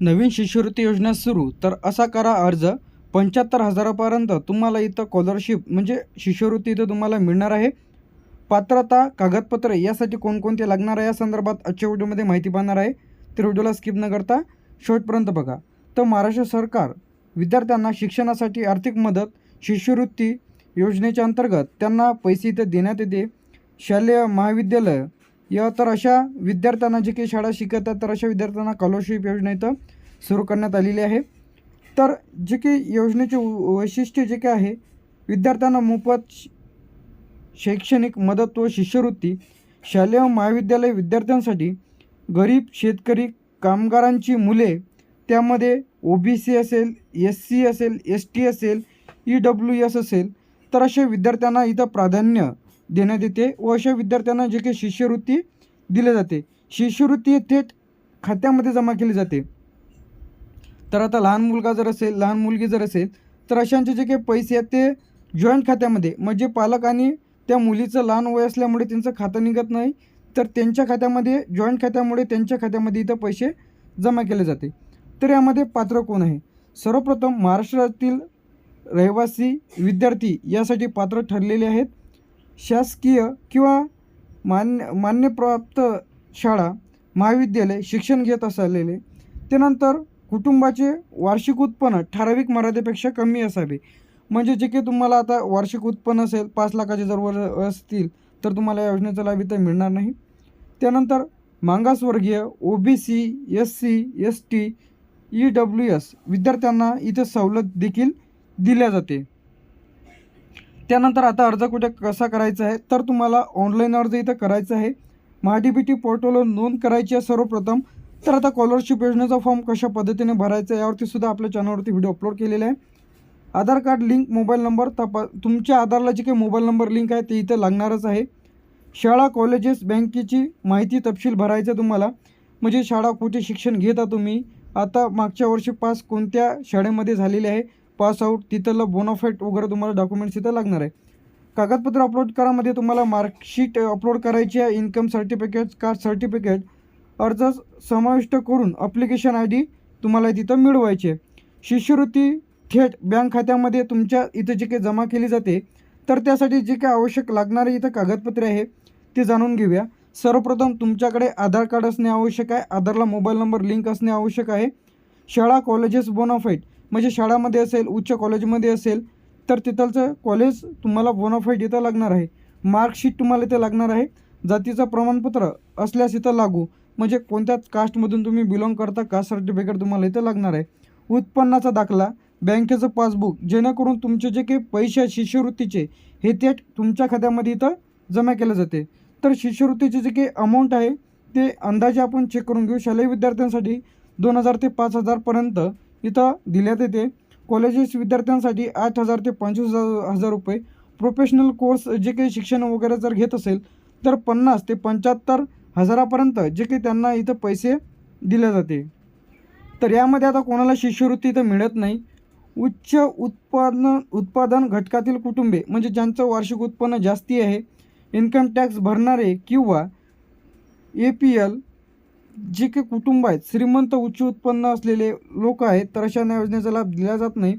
नवीन शिष्यवृत्ती योजना सुरू तर असा करा अर्ज. पंच्याहत्तर हजारापर्यंत तुम्हाला इथं स्कॉलरशिप म्हणजे शिष्यवृत्ती इथं तुम्हाला मिळणार आहे. पात्रता कागदपत्रे यासाठी कोणकोणते लागणार आहे या संदर्भात आजच्या व्हिडिओमध्ये माहिती पाहणार आहे. तर व्हिडिओला स्किप न करता शेवटपर्यंत बघा. तर महाराष्ट्र सरकार विद्यार्थ्यांना शिक्षणासाठी आर्थिक मदत शिष्यवृत्ती योजनेच्या अंतर्गत त्यांना पैसे इथं देण्यात येते. शालेय महाविद्यालय या तर अशा विद्यार्थ्यांना जे काही शाळा शिकतात तर अशा विद्यार्थ्यांना स्कॉलरशिप योजना इथं सुरू करण्यात आलेली आहे. तर जे काही योजनेचे व- वैशिष्ट्य जे काय आहे विद्यार्थ्यांना मोफत शैक्षणिक मदत व शिष्यवृत्ती शालेय महाविद्यालय विद्यार्थ्यांसाठी गरीब शेतकरी कामगारांची मुले त्यामध्ये ओ बी सी असेल एस सी असेल एस टी असेल ई डब्ल्यू एस असेल तर अशा विद्यार्थ्यांना इथं प्राधान्य देण्यात येते व अशा विद्यार्थ्यांना जे काही शिष्यवृत्ती दिली जाते शिष्यवृत्ती थेट खात्यामध्ये जमा केली जाते. तर आता लहान मुलगा जर असेल लहान मुलगी जर असेल तर अशांचे जे काही पैसे आहेत ते जॉईंट खात्यामध्ये म्हणजे पालक आणि त्या मुलीचं लहान वय असल्यामुळे त्यांचं खातं निघत नाही तर त्यांच्या खात्यामध्ये जॉईंट खात्यामुळे त्यांच्या खात्यामध्ये इथं पैसे जमा केले जाते. तर यामध्ये पात्र कोण आहे? सर्वप्रथम महाराष्ट्रातील रहिवासी विद्यार्थी यासाठी पात्र ठरलेले आहेत. शासकीय किंवा मान्य मान्यप्राप्त शाळा महाविद्यालय शिक्षण घेत असलेले त्यानंतर कुटुंबाचे वार्षिक उत्पन्न ठराविक मर्यादेपेक्षा कमी असावे. म्हणजे जे काही तुम्हाला आता वार्षिक उत्पन्न असेल पाच लाखाचे जर वर असतील तर तुम्हाला या योजनेचा लाभ इथं मिळणार नाही. त्यानंतर मागासवर्गीय O B C S C S T E W S विद्यार्थ्यांना इथं सवलत देखील दिल्या जाते. त्यानंतर आता अर्ज कुठे कसा करायचा आहे? तर तुम्हाला ऑनलाईन अर्ज इथं करायचा आहे. महाडीबीटी बी टी पोर्टलवर नोंद करायची आहे सर्वप्रथम. तर आता स्कॉलरशिप योजनेचा फॉर्म कशा पद्धतीने भरायचा आहे यावरती सुद्धा आपल्या चॅनलवरती व्हिडिओ अपलोड केलेला आहे. Aadhaar card link mobile number तपा तुमच्या आधारला जे काही मोबाईल नंबर लिंक आहे ते इथं लागणारच आहे. शाळा कॉलेजेस बँकेची माहिती तपशील भरायचं तुम्हाला. म्हणजे शाळा कुठे शिक्षण घेता तुम्ही? आता मागच्या वर्षी पास कोणत्या शाळेमध्ये झालेले आहे? पासआउट तिथलं बोनाफाईट वगैरे तुम्हाला डॉक्युमेंट्स इथं लागणार आहे. कागदपत्र अपलोड करामध्ये तुम्हाला मार्कशीट अपलोड करायची आहे इन्कम सर्टिफिकेट कास्ट सर्टिफिकेट अर्ज समाविष्ट करून अप्लिकेशन आय डी तुम्हाला तिथं मिळवायची शिष्यवृत्ती थेट बँक खात्यामध्ये तुमच्या इथं जे काही जमा केली जाते तर त्यासाठी जे काही आवश्यक लागणारे इथं कागदपत्रे आहे ते जाणून घेऊया. सर्वप्रथम तुमच्याकडे आधार कार्ड असणे आवश्यक आहे आधारला मोबाईल नंबर लिंक असणे आवश्यक आहे. शाळा कॉलेजेस बोनाफाईट म्हणजे शाळामध्ये असेल उच्च कॉलेजमध्ये असेल तर तिथलचं कॉलेज तुम्हाला बोनाफाईड इथं लागणार आहे. मार्कशीट तुम्हाला इथं लागणार आहे. जातीचं प्रमाणपत्र असल्यास इथं लागू. म्हणजे कोणत्याच कास्टमधून तुम्ही बिलॉंग करता कास्ट सर्टिफिकेट तुम्हाला इथं लागणार आहे. उत्पन्नाचा दाखला बँकेचं पासबुक जेणेकरून तुमचे जे काही पैसे आहेत शिष्यवृत्तीचे हे थेट तुमच्या खात्यामध्ये इथं जमा केले जाते. तर शिष्यवृत्तीचे जे काही अमाऊंट आहे ते अंदाजे आपण चेक करून घेऊ. शालेय विद्यार्थ्यांसाठी दोन हजार ते पाच हजारपर्यंत इथं दिल्यात येते. कॉलेजेस विद्यार्थ्यांसाठी आठ हजार ते पंचवीस हजार हजार रुपये. प्रोफेशनल कोर्स जे काही शिक्षण वगैरे जर घेत असेल तर पन्नास ते पंच्याहत्तर हजारापर्यंत जे काही त्यांना इथं पैसे दिले जाते. तर यामध्ये आता कोणाला शिष्यवृत्ती इथं मिळत नाही. उच्च उत्पादन उत्पादन घटकातील कुटुंबे म्हणजे ज्यांचं वार्षिक उत्पन्न जास्ती आहे इन्कम टॅक्स भरणारे किंवा ए पी एल जे काही कुटुंब आहेत श्रीमंत उच्च उत्पन्न असलेले लोक आहेत तर अशा योजनेचा लाभ दिला जात नाही.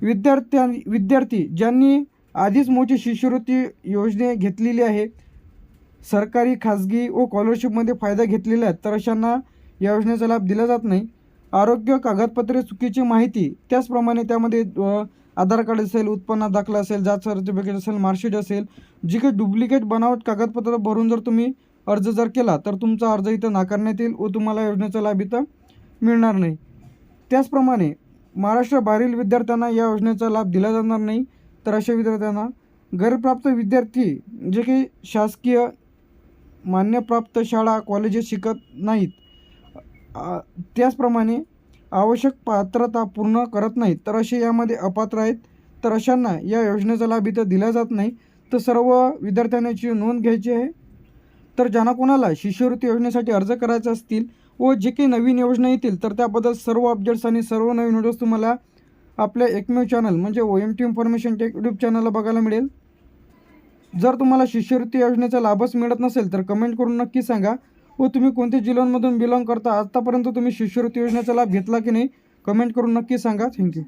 विद्यार्थ्यां विद्यार्थी ज्यांनी आधीच मोठी शिष्यवृत्ती योजने घेतलेली आहे सरकारी खाजगी व स्कॉलरशिपमध्ये फायदा घेतलेला आहे तर अशांना या योजनेचा लाभ दिला जात नाही. आरोग्य कागदपत्रे चुकीची माहिती त्याचप्रमाणे त्यामध्ये आधार कार्ड असेल उत्पन्न दाखला असेल जात सर्टिफिकेट असेल मार्कशीट असेल जी काही डुप्लिकेट बनावट कागदपत्र भरून जर तुम्ही अर्ज जर केला तर तुमचा अर्ज इथं नाकारण्यात येईल व तुम्हाला योजनेचा लाभ इथं मिळणार नाही. त्याचप्रमाणे महाराष्ट्राबाहेरील विद्यार्थ्यांना या योजनेचा लाभ दिला जाणार नाही. तर अशा विद्यार्थ्यांना गैरप्राप्त विद्यार्थी जे काही शासकीय मान्यप्राप्त शाळा कॉलेजेस शिकत नाहीत त्याचप्रमाणे आवश्यक पात्रता पूर्ण करत नाहीत तर असे यामध्ये अपात्र आहेत. तर अशांना या योजनेचा लाभ इथं दिला जात नाही. तर सर्व विद्यार्थ्यांची नोंद घ्यायची आहे. तर ज्यांना कोणाला शिष्यवृत्ती योजनेसाठी अर्ज करायचे असतील व जे काही नवीन योजना येतील तर त्याबद्दल सर्व अपडेट्स आणि सर्व नवीन व्हिडिओज तुम्हाला आपल्या एकमेव चॅनल म्हणजे O M T information tech YouTube चॅनलला बघायला मिळेल. जर तुम्हाला शिष्यवृत्ती योजनेचा लाभच मिळत नसेल तर कमेंट करून नक्की सांगा. व तुम्ही कोणत्या जिल्ह्यांमधून बिलॉंग करता आत्तापर्यंत तुम्ही शिष्यवृत्ती योजनेचा लाभ घेतला की नाही कमेंट करून नक्की सांगा. थँक्यू